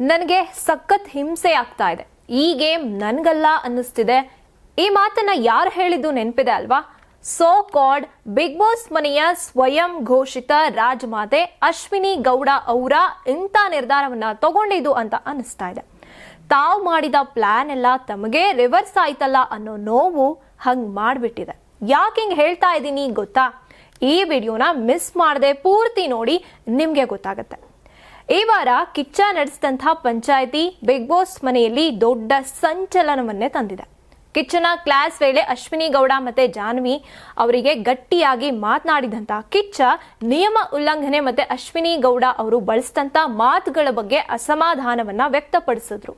ನನಗೆ ಸಖತ್ ಹಿಂಸೆ ಆಗ್ತಾ ಇದೆ. ಈ ಗೇಮ್ ನನಗಲ್ಲ ಅನ್ನಿಸ್ತಿದೆ. ಈ ಮಾತನ್ನ ಯಾರು ಹೇಳಿದ್ದು ನೆನಪಿದೆ ಅಲ್ವಾ? ಸೋ ಕಾಡ್ ಬಿಗ್ ಬಾಸ್ ಮನೆಯ ಸ್ವಯಂ ಘೋಷಿತ ರಾಜಮಾತೆ ಅಶ್ವಿನಿ ಗೌಡ ಅವರ ಇಂಥ ನಿರ್ಧಾರವನ್ನ ತಗೊಂಡಿದ್ದು ಅಂತ ಅನಿಸ್ತಾ ಇದೆ. ತಾವು ಮಾಡಿದ ಪ್ಲಾನ್ ಎಲ್ಲ ತಮಗೆ ರಿವರ್ಸ್ ಆಯ್ತಲ್ಲ ಅನ್ನೋ ನೋವು ಹಂಗ್ ಮಾಡಿಬಿಟ್ಟಿದೆ. ಯಾಕೆ ಹಿಂಗೆ ಹೇಳ್ತಾ ಇದ್ದೀನಿ ಗೊತ್ತಾ? ಈ ವಿಡಿಯೋನ ಮಿಸ್ ಮಾಡದೆ ಪೂರ್ತಿ ನೋಡಿ ನಿಮಗೆ ಗೊತ್ತಾಗತ್ತೆ. ಈ ವಾರ ಕಿಚ್ಚ ನಡೆಸಿದಂತಹ ಪಂಚಾಯಿತಿ ಬಿಗ್ ಬಾಸ್ ಮನೆಯಲ್ಲಿ ದೊಡ್ಡ ಸಂಚಲನವನ್ನೇ ತಂದಿದೆ. ಕಿಚ್ಚನ ಕ್ಲಾಸ್ ವೇಳೆ ಅಶ್ವಿನಿ ಗೌಡ ಮತ್ತೆ ಜಾನ್ವಿ ಅವರಿಗೆ ಗಟ್ಟಿಯಾಗಿ ಮಾತನಾಡಿದಂತ ಕಿಚ್ಚ ನಿಯಮ ಉಲ್ಲಂಘನೆ ಮತ್ತೆ ಅಶ್ವಿನಿ ಗೌಡ ಅವರು ಬಳಸಿದಂತ ಮಾತುಗಳ ಬಗ್ಗೆ ಅಸಮಾಧಾನವನ್ನ ವ್ಯಕ್ತಪಡಿಸಿದ್ರು.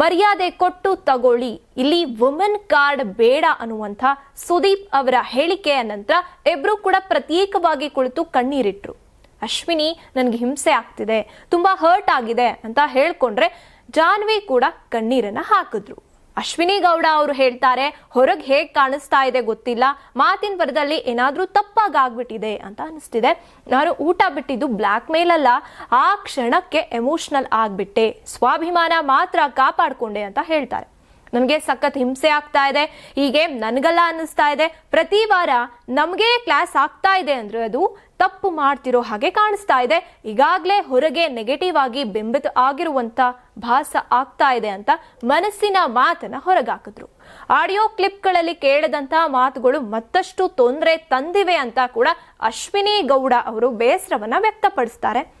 ಮರ್ಯಾದೆ ಕೊಟ್ಟು ತಗೊಳ್ಳಿ, ಇಲ್ಲಿ ವುಮೆನ್ ಕಾರ್ಡ್ ಬೇಡ ಅನ್ನುವಂಥ ಸುದೀಪ್ ಅವರ ಹೇಳಿಕೆಯ ನಂತರ ಇಬ್ರು ಕೂಡ ಪ್ರತ್ಯೇಕವಾಗಿ ಕುಳಿತು ಕಣ್ಣೀರಿಟ್ರು. ಅಶ್ವಿನಿ ನನಗೆ ಹಿಂಸೆ ಆಗ್ತಿದೆ, ತುಂಬ ಹರ್ಟ್ ಆಗಿದೆ ಅಂತ ಹೇಳ್ಕೊಂಡ್ರೆ ಜಾನ್ವಿ ಕೂಡ ಕಣ್ಣೀರನ್ನು ಹಾಕಿದ್ರು. ಅಶ್ವಿನಿ ಗೌಡ ಅವರು ಹೇಳ್ತಾರೆ, ಹೊರಗೆ ಹೇಗೆ ಕಾಣಿಸ್ತಾ ಇದೆ ಗೊತ್ತಿಲ್ಲ, ಮಾತಿನ ಬರದಲ್ಲಿ ಏನಾದರೂ ತಪ್ಪಾಗ್ಬಿಟ್ಟಿದೆ ಅಂತ ಅನಿಸ್ತಿದೆ. ನಾನು ಊಟ ಬಿಟ್ಟಿದ್ದು ಬ್ಲ್ಯಾಕ್ ಮೇಲ್ ಅಲ್ಲ, ಆ ಕ್ಷಣಕ್ಕೆ ಎಮೋಷ್ನಲ್ ಆಗಿಬಿಟ್ಟೆ. ಸ್ವಾಭಿಮಾನ ಮಾತ್ರ ಕಾಪಾಡಿಕೊಂಡೆ ಅಂತ ಹೇಳ್ತಾರೆ. ನಮಗೆ ಸಖತ್ ಹಿಂಸೆ ಆಗ್ತಾ ಇದೆ. ಹೀಗೆ ನನಗಲ್ಲ ಅನ್ನಿಸ್ತಾ ಇದೆ. ಪ್ರತಿ ವಾರ ನಮಗೆ ಕ್ಲಾಸ್ ಆಗ್ತಾ ಇದೆ ಅಂದ್ರೆ ಅದು ತಪ್ಪು ಮಾಡ್ತಿರೋ ಹಾಗೆ ಕಾಣಿಸ್ತಾ ಇದೆ. ಈಗಾಗಲೇ ಹೊರಗೆ ನೆಗೆಟಿವ್ ಆಗಿ ಬಿಂಬಿತ ಆಗಿರುವಂತ ಭಾಸ ಆಗ್ತಾ ಇದೆ ಅಂತ ಮನಸ್ಸಿನ ಮಾತನ್ನ ಹೊರಗಾಕಿದ್ರು. ಆಡಿಯೋ ಕ್ಲಿಪ್ಗಳಲ್ಲಿ ಕೇಳದಂತ ಮಾತುಗಳು ಮತ್ತಷ್ಟು ತೊಂದರೆ ತಂದಿವೆ ಅಂತ ಕೂಡ ಅಶ್ವಿನಿ ಗೌಡ ಅವರು ಬೇಸರವನ್ನ ವ್ಯಕ್ತಪಡಿಸ್ತಾರೆ.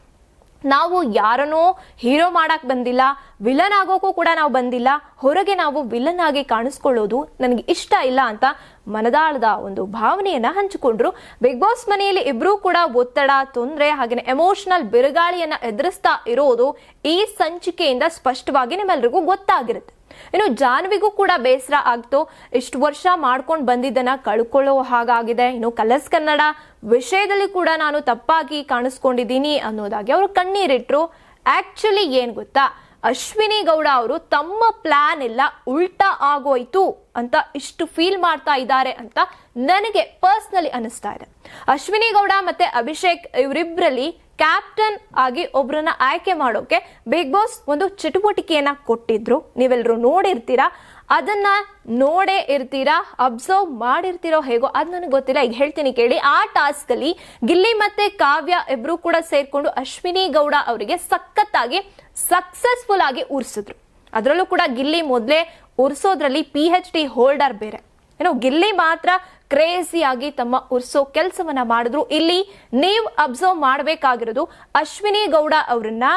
ನಾವು ಯಾರನ್ನೋ ಹೀರೋ ಮಾಡಕ್ ಬಂದಿಲ್ಲ, ವಿಲನ್ ಆಗೋಕ್ಕೂ ಕೂಡ ನಾವು ಬಂದಿಲ್ಲ. ಹೊರಗೆ ನಾವು ವಿಲನ್ ಆಗಿ ಕಾಣಿಸ್ಕೊಳ್ಳೋದು ನನಗೆ ಇಷ್ಟ ಇಲ್ಲ ಅಂತ ಮನದಾಳದ ಒಂದು ಭಾವನೆಯನ್ನ ಹಂಚಿಕೊಂಡ್ರು. ಬಿಗ್ ಬಾಸ್ ಮನೆಯಲ್ಲಿ ಇಬ್ರು ಕೂಡ ಒತ್ತಡ, ತೊಂದರೆ ಹಾಗೆ ಎಮೋಷನಲ್ ಬಿರುಗಾಳಿಯನ್ನ ಎದುರಿಸ್ತಾ ಇರೋದು ಈ ಸಂಚಿಕೆಯಿಂದ ಸ್ಪಷ್ಟವಾಗಿ ನಿಮ್ಮೆಲ್ರಿಗೂ ಗೊತ್ತಾಗಿರುತ್ತೆ. ಇನ್ನು ಜಾನ್ವಿಗೂ ಕೂಡ ಬೇಸರ ಆಗ್ತೋ. ಇಷ್ಟು ವರ್ಷ ಮಾಡ್ಕೊಂಡು ಬಂದಿದ್ದನ್ನ ಕಳ್ಕೊಳ್ಳೋ ಹಾಗಾಗಿದೆ. ಇನ್ನು ಕಲರ್ಸ್ ಕನ್ನಡ ವಿಷಯದಲ್ಲಿ ಕೂಡ ನಾನು ತಪ್ಪಾಗಿ ಕಾಣಿಸ್ಕೊಂಡಿದ್ದೀನಿ ಅನ್ನೋದಾಗಿ ಅವರು ಕಣ್ಣೀರಿಟ್ರು. ಆಕ್ಚುಲಿ ಏನ್ ಗೊತ್ತಾ? ಅಶ್ವಿನಿ ಗೌಡ ಅವರು ತಮ್ಮ ಪ್ಲಾನ್ ಎಲ್ಲ ಉಲ್ಟಾ ಆಗೋಯ್ತು ಅಂತ ಇಷ್ಟು ಫೀಲ್ ಮಾಡ್ತಾ ಇದ್ದಾರೆ ಅಂತ ನನಗೆ ಪರ್ಸ್ನಲಿ ಅನಿಸ್ತಾ ಇದೆ. ಅಶ್ವಿನಿ ಗೌಡ ಮತ್ತೆ ಅಭಿಷೇಕ್ ಇವರಿಬ್ಬರಲ್ಲಿ ಕ್ಯಾಪ್ಟನ್ ಆಗಿ ಒಬ್ಬರನ್ನ ಆಯ್ಕೆ ಮಾಡೋಕೆ ಬಿಗ್ ಬಾಸ್ ಒಂದು ಚಟುವಟಿಕೆಯನ್ನ ಕೊಟ್ಟಿದ್ರು. ನೀವೆಲ್ಲರೂ ನೋಡಿರ್ತೀರಾ? ಅದನ್ನ ನೋಡೇ ಇರ್ತೀರಾ? ಅಬ್ಸರ್ವ್ ಮಾಡಿರ್ತೀರೋ ಹೇಗೋ ಅದು ನನಗೆ ಗೊತ್ತಿಲ್ಲ. ಈಗ ಹೇಳ್ತೀನಿ ಕೇಳಿ. ಆ ಟಾಸ್ಕ್ ಅಲ್ಲಿ ಗಿಲ್ಲಿ ಮತ್ತೆ ಕಾವ್ಯ ಇಬ್ರು ಕೂಡ ಸೇರ್ಕೊಂಡು ಅಶ್ವಿನಿ ಗೌಡ ಅವರಿಗೆ ಸಖತ್ತಾಗಿ ಸಕ್ಸಸ್ಫುಲ್ ಆಗಿ ಉರ್ಸಿದ್ರು. ಅದರಲ್ಲೂ ಕೂಡ ಗಿಲ್ಲಿ ಮೊದಲೇ ಉರ್ಸೋದ್ರಲ್ಲಿ ಪಿ ಎಚ್ ಡಿ ಹೋಲ್ಡರ್ ಬೇರೆ. ಏನೋ ಗಿಲ್ಲಿ ಮಾತ್ರ ಕ್ರೇಜಿಯಾಗಿ ತಮ್ಮ ಉರ್ಸೋ ಕೆಲಸವನ್ನ ಮಾಡಿದ್ರು. ಇಲ್ಲಿ ನೀವು ಅಬ್ಸರ್ವ್ ಮಾಡಬೇಕಾಗಿರೋದು ಅಶ್ವಿನಿ ಗೌಡ ಅವರನ್ನ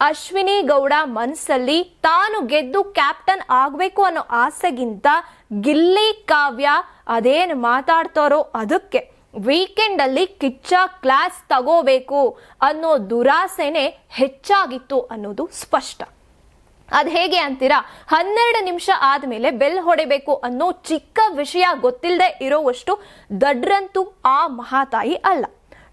ಅಶ್ವಿನಿ ಗೌಡ ಮನಸ್ಸಲ್ಲಿ ತಾನು ಗೆದ್ದು ಕ್ಯಾಪ್ಟನ್ ಆಗಬೇಕು ಅನ್ನೋ ಆಸೆಗಿಂತ ಗಿಲ್ಲಿ ಕಾವ್ಯ ಅದೇನು ಮಾತಾಡ್ತಾರೋ ಅದಕ್ಕೆ ವೀಕೆಂಡ್ ಅಲ್ಲಿ ಕಿಚ್ಚ ಕ್ಲಾಸ್ ತಗೋಬೇಕು ಅನ್ನೋ ದುರಾಸೆನೆ ಹೆಚ್ಚಾಗಿತ್ತು ಅನ್ನೋದು ಸ್ಪಷ್ಟ. ಅದ್ ಹೇಗೆ ಅಂತೀರಾ? ಹನ್ನೆರಡು ನಿಮಿಷ ಆದ್ಮೇಲೆ ಬೆಲ್ ಹೊಡೆಬೇಕು ಅನ್ನೋ ಚಿಕ್ಕ ವಿಷಯ ಗೊತ್ತಿಲ್ಲದೆ ಇರೋವಷ್ಟು ದಡ್ರಂತೂ ಆ ಮಹಾತಾಯಿ ಅಲ್ಲ.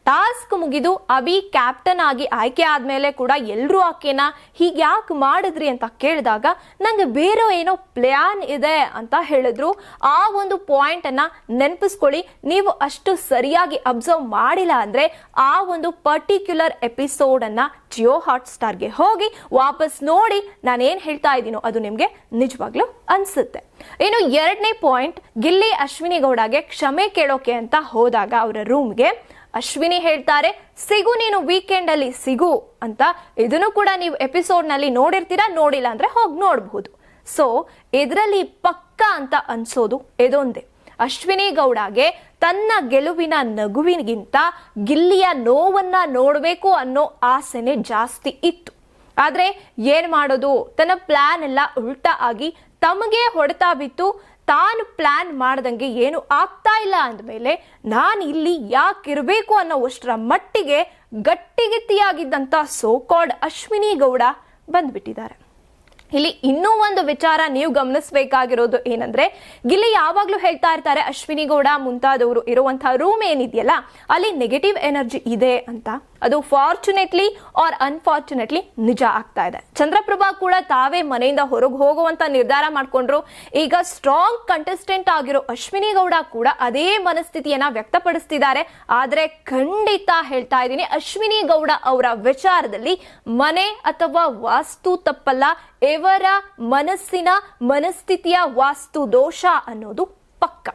ಟಾಸ್ಕ್ ಮುಗಿದು ಅಭಿ ಕ್ಯಾಪ್ಟನ್ ಆಗಿ ಆಯ್ಕೆ ಆದ್ಮೇಲೆ ಕೂಡ ಎಲ್ಲರೂ ಆಕೆನ ಹೀಗೆ ಯಾಕೆ ಮಾಡಿದ್ರಿ ಅಂತ ಕೇಳಿದಾಗ ನಂಗೆ ಬೇರೆ ಏನೋ ಪ್ಲಾನ್ ಇದೆ ಅಂತ ಹೇಳಿದ್ರು. ಆ ಒಂದು ಪಾಯಿಂಟ್ ಅನ್ನ ನೆನಪಿಸ್ಕೊಳ್ಳಿ. ನೀವು ಅಷ್ಟು ಸರಿಯಾಗಿ ಅಬ್ಸರ್ವ್ ಮಾಡಿಲ್ಲ ಅಂದ್ರೆ ಆ ಒಂದು ಪರ್ಟಿಕ್ಯುಲರ್ ಎಪಿಸೋಡ್ ಅನ್ನ ಜಿಯೋ ಹಾಟ್ ಸ್ಟಾರ್ಗೆ ಹೋಗಿ ವಾಪಸ್ ನೋಡಿ ನಾನು ಏನ್ ಹೇಳ್ತಾ ಇದ್ದೀನೋ ಅದು ನಿಮಗೆ ನಿಜವಾಗ್ಲೂ ಅನ್ಸುತ್ತೆ. ಇನ್ನು ಎರಡನೇ ಪಾಯಿಂಟ್ ಗಿಲ್ಲಿ ಅಶ್ವಿನಿ ಗೌಡಗೆ ಕ್ಷಮೆ ಕೇಳೋಕೆ ಅಂತ ಹೋದಾಗ ಅವರ ರೂಮ್ಗೆ ಅಶ್ವಿನಿ ಹೇಳ್ತಾರೆ, ಸಿಗು ನೀನು ವೀಕೆಂಡ್ ಅಲ್ಲಿ, ಸಿಗು ಅಂತ. ಇದನ್ನು ಕೂಡ ನೀವು ಎಪಿಸೋಡ್ನಲ್ಲಿ ನೋಡಿರ್ತೀರಾ, ನೋಡಿಲ್ಲ ಅಂದ್ರೆ ಹೋಗಿ ನೋಡಬಹುದು. ಸೊ ಇದರಲ್ಲಿ ಪಕ್ಕ ಅಂತ ಅನ್ಸೋದು ಇದೊಂದೇ. ಅಶ್ವಿನಿ ಗೌಡಗೆ ತನ್ನ ಗೆಲುವಿನ ನಗುವಿಗಿಂತ ಗಿಲ್ಲಿಯ ನೋವನ್ನ ನೋಡಬೇಕು ಅನ್ನೋ ಆಸೆನೆ ಜಾಸ್ತಿ ಇತ್ತು. ಆದ್ರೆ ಏನ್ ಮಾಡೋದು? ತನ್ನ ಪ್ಲಾನ್ ಎಲ್ಲ ಉಲ್ಟಾ ಆಗಿ ತಮಗೆ ಹೊಡೆತಾ ಬಿತ್ತು. ತಾನು ಪ್ಲಾನ್ ಮಾಡ್ದಂಗೆ ಏನು ಆಗ್ತಾ ಇಲ್ಲ ಅಂದಮೇಲೆ ನಾನು ಇಲ್ಲಿ ಯಾಕಿರಬೇಕು ಅನ್ನೋವಷ್ಟರ ಮಟ್ಟಿಗೆ ಗಟ್ಟಿಗಿತ್ತಿಯಾಗಿದ್ದಂಥ ಸೋಕಾಡ್ ಅಶ್ವಿನಿ ಗೌಡ ಬಂದ್ಬಿಟ್ಟಿದ್ದಾರೆ. ಇಲ್ಲಿ ಇನ್ನೂ ಒಂದು ವಿಚಾರ ನೀವು ಗಮನಿಸಬೇಕಾಗಿರೋದು ಏನಂದ್ರೆ, ಇಲ್ಲಿ ಯಾವಾಗ್ಲೂ ಹೇಳ್ತಾ ಇರ್ತಾರೆ ಅಶ್ವಿನಿ ಗೌಡ ಮುಂತಾದವರು ಇರುವಂತಹ ರೂಮ್ ಏನಿದೆಯಲ್ಲ, ಅಲ್ಲಿ ನೆಗೆಟಿವ್ ಎನರ್ಜಿ ಇದೆ ಅಂತ. ಅದು ಫಾರ್ಚುನೇಟ್ಲಿ ಆರ್ ಅನ್ಫಾರ್ಚುನೇಟ್ಲಿ ನಿಜ ಆಗ್ತಾ ಇದೆ. ಚಂದ್ರಪ್ರಭಾ ಕೂಡ ತಾವೇ ಮನೆಯಿಂದ ಹೊರಗೆ ಹೋಗುವಂತ ನಿರ್ಧಾರ ಮಾಡಿಕೊಂಡ್ರು. ಈಗ ಸ್ಟ್ರಾಂಗ್ ಕಂಟೆಸ್ಟೆಂಟ್ ಆಗಿರೋ ಅಶ್ವಿನಿ ಗೌಡ ಕೂಡ ಅದೇ ಮನಸ್ಥಿತಿಯನ್ನ ವ್ಯಕ್ತಪಡಿಸ್ತಿದ್ದಾರೆ. ಆದ್ರೆ ಖಂಡಿತ ಹೇಳ್ತಾ ಇದ್ದೀನಿ ಅಶ್ವಿನಿ ಗೌಡ ಅವರ ವಿಚಾರದಲ್ಲಿ ಮನೆ ಅಥವಾ ವಾಸ್ತು ತಪ್ಪಲ್ಲ. ಇವರ ಮನಸ್ಸಿನ ಮನಸ್ಥಿತಿಯ ವಾಸ್ತು ದೋಷ ಅನ್ನೋದು ಪಕ್ಕ.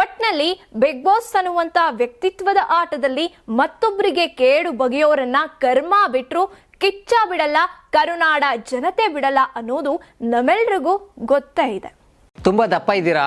ಒಟ್ನಲ್ಲಿ ಬಿಗ್ ಬಾಸ್ ಅನ್ನುವಂತ ವ್ಯಕ್ತಿತ್ವದ ಆಟದಲ್ಲಿ ಮತ್ತೊಬ್ಬರಿಗೆ ಕೇಡು ಬಗೆಯೋರನ್ನ ಕರ್ಮ ಬಿಟ್ರು, ಕಿಚ್ಚ ಬಿಡಲ್ಲ, ಕರುನಾಡ ಜನತೆ ಬಿಡಲ್ಲ ಅನ್ನೋದು ನಮ್ಮೆಲ್ರಿಗೂ ಗೊತ್ತೇ ಇದೆ. ತುಂಬಾ ದಪ್ಪ ಇದ್ದೀರಾ?